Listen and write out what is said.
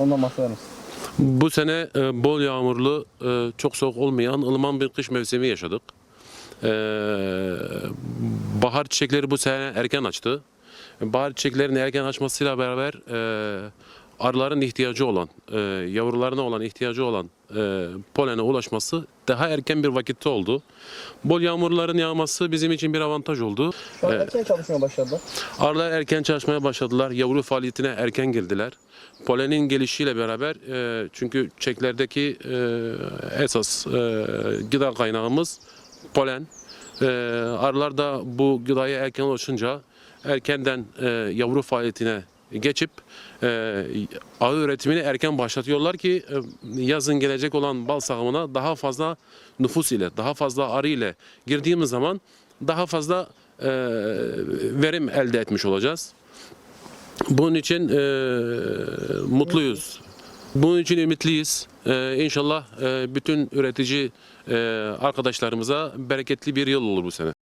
Misin? Bu sene e, bol yağmurlu, e, çok soğuk olmayan ılıman bir kış mevsimi yaşadık. E, bahar çiçekleri bu sene erken açtı. Bahar çiçeklerinin erken açmasıyla beraber e, arıların ihtiyacı olan, e, yavrularına olan ihtiyacı olan e, polene ulaşması daha erken bir vakitte oldu. Bol yağmurların yağması bizim için bir avantaj oldu. Şu an Evet. erken çalışmaya başladılar. Arılar erken çalışmaya başladılar. Yavru faaliyetine erken girdiler. Polenin gelişiyle beraber e, çünkü çeklerdeki e, esas e, gıda kaynağımız polen. E, arılar da bu gıdaya erken ulaşınca erkenden e, yavru faaliyetine geçip e, ağ üretimini erken başlatıyorlar ki e, yazın gelecek olan bal sağımına daha fazla nüfus ile, daha fazla arı ile girdiğimiz zaman daha fazla e, verim elde etmiş olacağız. Bunun için e, mutluyuz. Bunun için ümitliyiz. E, inşallah e, bütün üretici e, arkadaşlarımıza bereketli bir yıl olur bu sene.